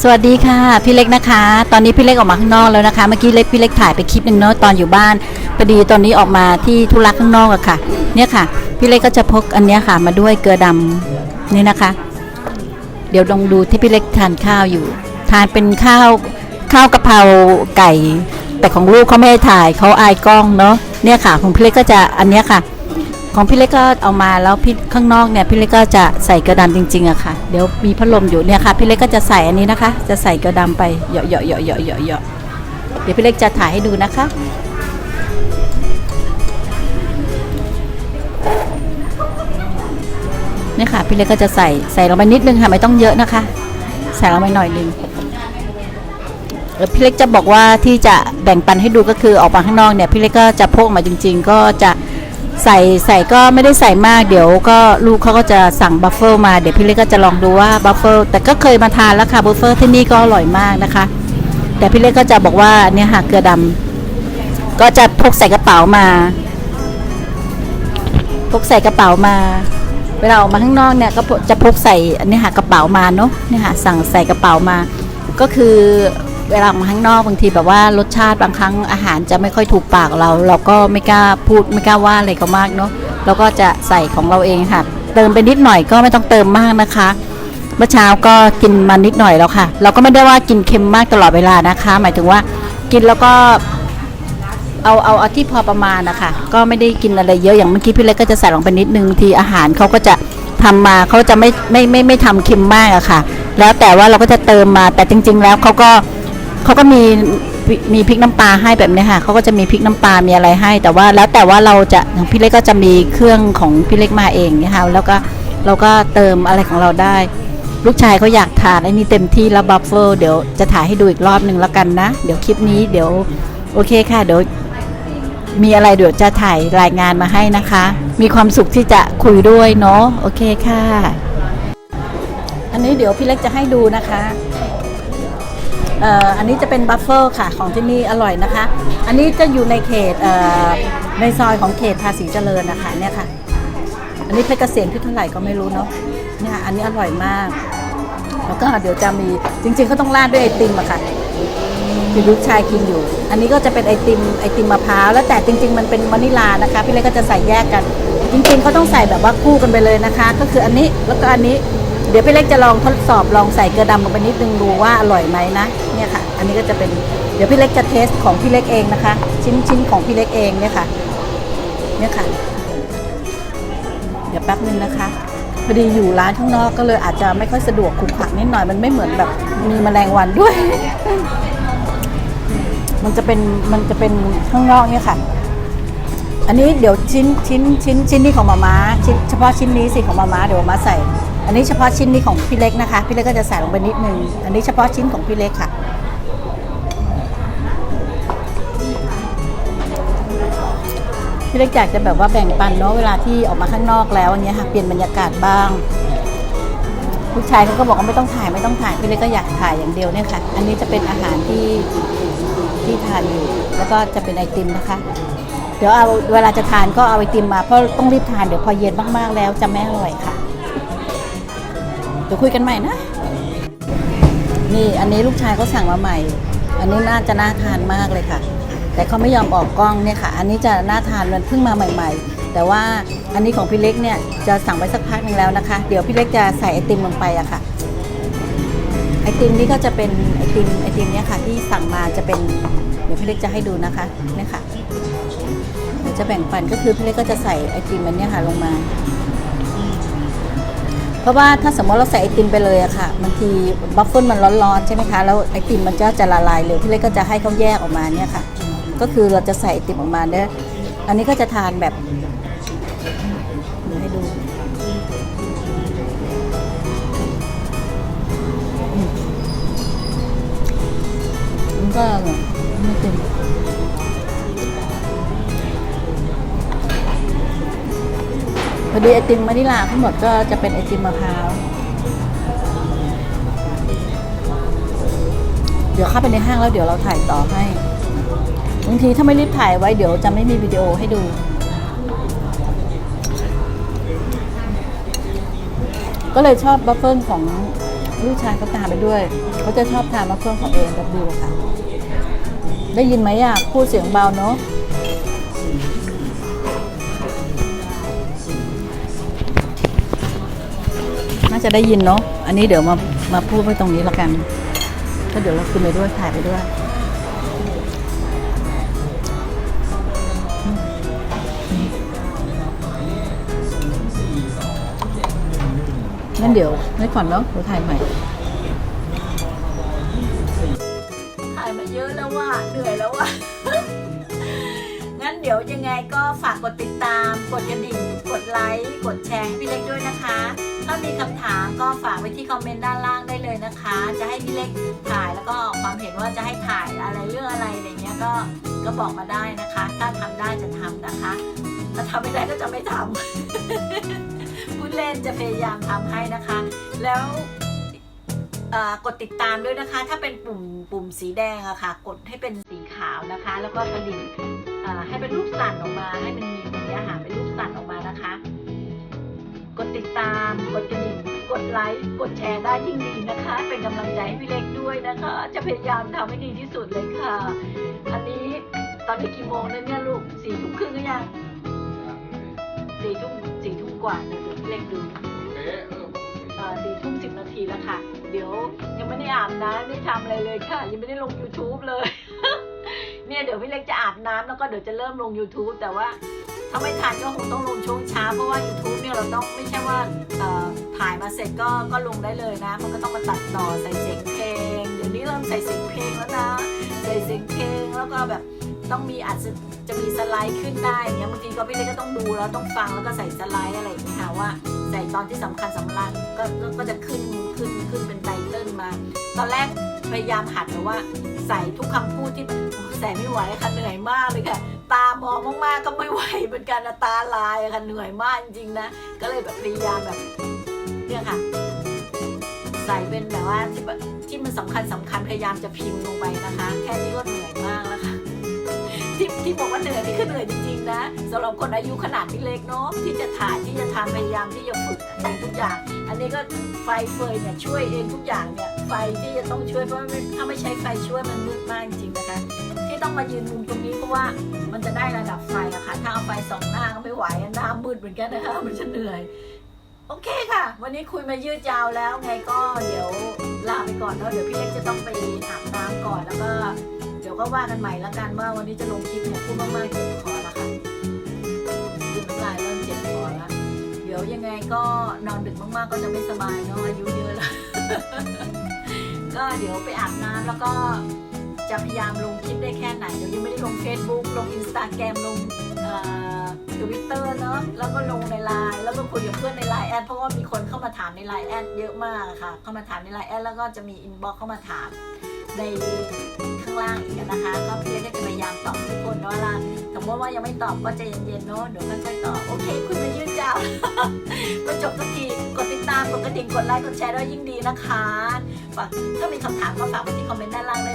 สวัสดีค่ะ พี่เล็กนะคะ ตอนนี้พี่เล็กออกมาข้างนอกแล้วนะคะ เมื่อกี้เล็กพี่เล็กถ่ายไปคลิปหนึ่งเนาะตอนอยู่บ้านพอดีตอนนี้ออกมาที่ธุระข้างนอกอะค่ะ เนี่ยค่ะ พี่เล็กก็จะพกอันเนี้ยค่ะ มาด้วยเกลือดำนี่นะคะ เดี๋ยวลองดูที่พี่เล็กทานข้าวอยู่ ทานเป็นข้าวข้าวกะเพราไก่ แต่ของลูกเขาไม่ให้ถ่ายเขาอายกล้องเนาะเนี่ยค่ะของพี่เล็กก็จะอันเนี้ยค่ะ ของพี่เล็กก็เอามาแล้วพี่ข้างนอกเนี่ยพี่เล็กก็จะใส่กระดำจริงๆอะค่ะ เดี๋ยวมีพัดลมอยู่เนี่ยค่ะพี่เล็กก็จะใส่อันนี้นะคะ จะใส่กระดำไปเหยาะเหยาะเหยาะเหยาะเหยาะเหยาะเดี๋ยวพี่เล็กจะถ่ายให้ดูนะคะเนี่ยค่ะพี่เล็กก็จะใส่ใส่ลงไปนิดนึงค่ะไม่ต้องเยอะนะคะ ใส่ลงไปหน่อยนึงแล้วพี่เล็กจะบอกว่าที่จะแบ่งปันให้ดูก็คือออกมาข้างนอกเนี่ยพี่เล็กก็จะพกมาจริง ๆ ก็จะ ใส่ใส่ก็ไม่ได้ใส่มากเดี๋ยวก็ลูกเขาก็จะสั่งบัฟเฟิลมาเดี๋ยวพี่เล็กก็จะลองดูว่าบัฟเฟิลแต่ก็เคยมาทานแล้วค่ะบัฟเฟิลที่นี่ก็อร่อยมากนะคะ แต่พี่เล็กก็จะบอกว่าเนี่ยค่ะเกลือดำก็จะพกใส่กระเป๋ามา พกใส่กระเป๋ามา เวลาออกมาข้างนอกเนี่ยก็จะพกใส่อันนี้ค่ะกระเป๋ามาเนาะเนี่ยค่ะสั่งใส่กระเป๋ามา ก็คือ เวลาออกมาข้างนอกบางทีแบบว่ารสชาติบางครั้งอาหารจะไม่ค่อยถูกปากเรา เราก็ไม่กล้าพูดไม่กล้าว่าอะไรเขามากเนาะเราก็จะใส่ของเราเองค่ะ เติมไปนิดหน่อยก็ไม่ต้องเติมมากนะคะเมื่อเช้าก็กินมานิดหน่อยแล้วค่ะ เราก็ไม่ได้ว่ากินเค็มมากตลอดเวลานะคะ หมายถึงว่ากินแล้วก็เอาเอาเอาที่พอประมาณนะคะก็ไม่ได้กินอะไรเยอะอย่างเมื่อกี้พี่เล็กก็จะใส่ลงไปนิดนึงทีอาหารเขาก็จะทำมาเขาจะไม่ไม่ไม่ไม่ทำเค็มมากอะค่ะ แล้วแต่ว่าเราก็จะเติมมาแต่จริง ๆ แล้วเขาก็ เขาก็มีมีพริกน้ำปลาให้แบบนี้ค่ะเขาก็จะมีพริกน้ำปลามีอะไรให้ แต่ว่าแล้วแต่ว่าเราจะองพี่เล็กก็จะมีเครื่องของพี่เล็กมาเองนี่ยค่ะแล้วก็เราก็เติมอะไรของเราได้ ลูกชายเขาอยากทานไอ้นี่เต็มที่แล้วบัฟเฟิลเดี๋ยวจะถ่ายให้ดูอีกรอบหนึ่งแล้วกันนะ เดี๋ยวคลิปนี้เดี๋ยวโอเคค่ะเดี๋ยวมีอะไรเดี๋ยวจะถ่ายรายงานมาให้นะคะ มีความสุขที่จะคุยด้วยเนาะโอเคค่ะ อันนี้เดี๋ยวพี่เล็กจะให้ดูนะคะ เอ่ออันนี้จะเป็นบัฟเฟอร์ค่ะของที่นี่อร่อยนะคะ อันนี้จะอยู่ในเขตเอ่อในซอยของเขตภาษีเจริญนะคะเนี่ยค่ะ อันนี้เพชรเกษมที่เท่าไหร่ก็ไม่รู้เนาะเนี่ยอันนี้อร่อยมาก แล้วก็เดี๋ยวจะมีจริงๆเขาต้องราดด้วยไอติมอะค่ะที่ลูกชายกินอยู่ อันนี้ก็จะเป็นไอติมไอติมมะพร้าวแล้วแต่จริง ๆ มันเป็นวานิลานะคะ พี่เล็กก็จะใส่แยกกัน จริงๆเขาต้องใส่แบบว่าคู่กันไปเลยนะคะ ก็คืออันนี้แล้วก็อันนี้ เดี๋ยวพี่เล็กจะลองทดสอบลองใส่เกลือดำลงไปนิดนึงดูว่าอร่อยไหมนะเนี่ยค่ะ อันนี้ก็จะเป็นเดี๋ยวพี่เล็กจะเทสของพี่เล็กเองนะคะ ชิ้นชิ้นของพี่เล็กเองเนี่ยค่ะเนี่ยค่ะ เดี๋ยวแป๊บนึงนะคะพอดีอยู่ร้านข้างนอกก็เลยอาจจะไม่ค่อยสะดวกขรุขระนิดหน่อยมันไม่เหมือนแบบมีแมลงวันด้วย มันจะเป็นมันจะเป็นข้างนอกเนี่ยค่ะ อันนี้เดี๋ยวชิ้นชิ้นชิ้นชิ้นนี้ของมาม่าชิ้นเฉพาะชิ้นนี้สิของมาม่าเดี๋ยวมาม่าใส่ อันนี้เฉพาะชิ้นนี้ของพี่เล็กนะคะ พี่เล็กก็จะใส่ลงไปนิดนึง อันนี้เฉพาะชิ้นของพี่เล็กค่ะ พี่เล็กอยากจะแบบว่าแบ่งปันเนาะเวลาที่ออกมาข้างนอกแล้วอย่างเงี้ยค่ะเปลี่ยนบรรยากาศบ้างลูกชายเขาก็บอกว่าไม่ต้องถ่ายไม่ต้องถ่ายพี่เล็กก็อยากถ่ายอย่างเดียวเนี่ยค่ะ อันนี้จะเป็นอาหารที่ที่ทานอยู่แล้วก็จะเป็นไอติมนะคะ ดี๋ยวเอาเวลาจะทานก็เอาไอติมมาเพราะต้องรีบทานเดี๋ยวพอเย็นมากๆแล้วจะไม่อร่อยค่ะ เดี๋ยวคุยกันใหม่นะ นี่อันนี้ลูกชายเขาสั่งมาใหม่ อันนี้น่าจะน่าทานมากเลยค่ะ แต่เขาไม่ยอมออกกล้องเนี่ยค่ะ อันนี้จะน่าทานมันเพิ่งมาใหม่ ๆ แต่ว่าอันนี้ของพี่เล็กเนี่ยจะสั่งไว้สักพักหนึ่งแล้วนะคะ เดี๋ยวพี่เล็กจะใส่ไอติมลงไปอะค่ะไอติมนี่ก็จะเป็นไอติมไอติมเนี่ยค่ะที่สั่งมาจะเป็นเดี๋ยวพี่เล็กจะให้ดูนะคะเนี่ยค่ะ ดี๋ยวจะแบ่งปันก็คือพี่เล็กก็จะใส่ไอติมมันเนี่ยค่ะลงมา เพราะว่าถ้าสมมติเราใส่ไอติมไปเลยอะค่ะบางทีบัฟเฟิลมันร้อนๆใช่ไหมคะแล้วไอติมมันจะจะละลายเร็วพี่เล็กก็จะให้เขาแยกออกมาเนี่ยค่ะ ก็คือเราจะใส่ไอติมออกมาเนี่ยอันนี้ก็จะทานแบบให้ดูมันก็ไม่เต็ม พอดีไอติมมะนิลาทั้งหมดก็จะเป็นไอติมมะพร้าว เดี๋ยวเข้าไปในห้างแล้วเดี๋ยวเราถ่ายต่อให้บางทีถ้าไม่รีบถ่ายไว้เดี๋ยวจะไม่มีวิดีโอให้ดู ก็เลยชอบบัฟเฟิลของลูกชายเขาตามไปด้วย เขาจะชอบทานมะเฟืองของเองกับดิวค่ะ ได้ยินไหมอะพูดเสียงเบาเนาะ จะได้ยินเนาะ อันนี้เดี๋ยวมามาพูดไว้ตรงนี้แล้วกัน ก็เดี๋ยวเราขึ้นไปด้วยถ่ายไปด้วย งั้นเดี๋ยวไม่ก่อนเนาะเดี๋ยวถ่ายใหม่ ถ่ายมาเยอะแล้วว่าเหนื่อยแล้วว่างั้นเดี๋ยวยังไงก็ฝากกดติดตาม กดกระดิ่ง กดไลค์ กดแชร์ให้พี่เล็กด้วยนะคะ ถ้ามีคำถามก็ฝากไว้ที่คอมเมนต์ด้านล่างได้เลยนะคะ จะให้พี่เล็กถ่ายแล้วก็ความเห็นว่าจะให้ถ่ายอะไรเรื่องอะไรอะไรเงี้ยก็ก็บอกมาได้นะคะ ถ้าทำได้จะทำนะคะ ถ้าทำไม่ได้ก็จะไม่ทำพูดเล่นจะพยายามทำให้นะคะ แล้วกดติดตามด้วยนะคะ ถ้าเป็นปุ่มปุ่มสีแดงอะค่ะ กดให้เป็นสีขาวนะคะ แล้วก็กระดิ่งให้เป็นรูปสั่นออกมาให้มันมี ไลค์กดแชร์ได้ยิ่งดีนะคะ เป็นกำลังใจให้พี่เล็กด้วยนะคะ จะพยายามทำให้ดีที่สุดเลยค่ะ อันนี้ตอนนี้กี่โมงแล้วเนี่ยลูกสี่ทุ่มครึ่งหรือยังสี่ทุ่มสี่ทุ่มกว่าเดี๋ยวพี่เล็กดูสี่ทุ่มสิบนาทีแล้วค่ะ เดี๋ยวยังไม่ได้อาบน้ำไม่ทำอะไรเลยค่ะ ยังไม่ได้ลง YouTube เลย เนี่ยเดี๋ยวพี่เล็กจะอาบน้ำแล้วก็เดี๋ยวจะเริ่มลง YouTube แต่ว่า ถ้าไม่ทันก็คงต้องลงช่วงเช้าเพราะว่า YouTube เนี่ยเราต้องไม่ใช่ว่าถ่ายมาเสร็จก็ก็ลงได้เลยนะ มันก็ต้องมาตัดต่อใส่เสียงเพลงเดี๋ยวนี้เริ่มใส่เสียงเพลงแล้วนะใส่เสียงเพลงแล้วก็แบบต้องมีอาจจะจะมีสไลด์ขึ้นได้อย่างเงี้ยบางทีก็พี่เล็กก็ต้องดูแล้วต้องฟังแล้วก็ใส่สไลด์อะไรอย่างเงี้ยค่ะว่าใส่ตอนที่สำคัญสำคัญก็ก็จะขึ้นขึ้นขึ้นเป็นไตเติ้ลมา ตอนแรกพยายามหัดแต่ว่าใส่ทุกคำพูดที่แบบโอ้ยใส่ไม่ไหวค่ะเหนื่อยมากเลยค่ะ ตามองมากๆก็ไม่ไหวเหมือนกันนะตาลายค่ะเหนื่อยมากจริงๆนะ ก็เลยแบบพยายามแบบเนี่ยค่ะ ใส่เป็นแบบว่าที่ที่มันสำคัญสำคัญพยายามจะพิมพ์ลงไปนะคะ แค่นี้ก็เหนื่อยมากแล้วค่ะที่ที่บอกว่าเหนื่อยนี่คือเหนื่อยจริงๆนะสำหรับคนอายุขนาดที่เล็กเนาะที่จะถ่ายที่จะทำพยายามที่จะฝึกเองทุกอย่าง อันนี้ก็ไฟเฟยเนี่ยช่วยเองทุกอย่างเนี่ยไฟที่จะต้องช่วยเพราะถ้าไม่ใช้ไฟช่วยมันมืดมากจริงๆนะคะ ต้องมายืนมุมตรงนี้เพราะว่ามันจะได้ระดับไฟอะค่ะ ถ้าเอาไฟสองหน้าก็ไม่ไหวหน้ามืดเหมือนกันนะคะ มันจะเหนื่อย โอเคค่ะ วันนี้คุยมายืดยาวแล้วไงก็เดี๋ยวลาไปก่อนเนาะเดี๋ยวพี่เล็กจะต้องไปอาบน้ำก่อนแล้วก็ เดี๋ยวก็ว่ากันใหม่ละกันว่าวันนี้จะลงคลิปเนี่ยพูดมากๆเจ็บคอแล้วค่ะยืนน้ำลายเริ่มเจ็บคอแล้วเดี๋ยวยังไงก็นอนดึกมากๆก็จะไม่สบายเนาะอายุเยอะแล้วก็เดี๋ยวไปอาบน้ำแล้วก็ จะพยายามลงคลิปได้แค่ไหน เดี๋ยวยังไม่ได้ลง Facebook ลง Instagram ลงทวิตเตอร์เนาะแล้วก็ลงในไลน์แล้วก็คุยกับเพื่อนในไลน์แอดเพราะว่ามีคนเข้ามาถามในไลน์แอดเยอะมากค่ะ เข้ามาถามในไลน์แอดแล้วก็จะมีอินบ็อกเข้ามาถามในข้างล่างอีกนะคะก็เพี่ก็จะพยายามตอบทุกคนเนาะละสมมติว่ายังไม่ตอบก็ใจเย็นๆเนาะเดี๋ยวค่อยๆตอบโอเค คุณมายืดยาวมาจบสักทีกดติดตามกดกระดิ่งกดไลค์กดแชร์ด้วยยิ่งดีนะคะฝากถ้ามีคำถามก็ฝากไว้ที่คอมเมนต์ด้านล่างได้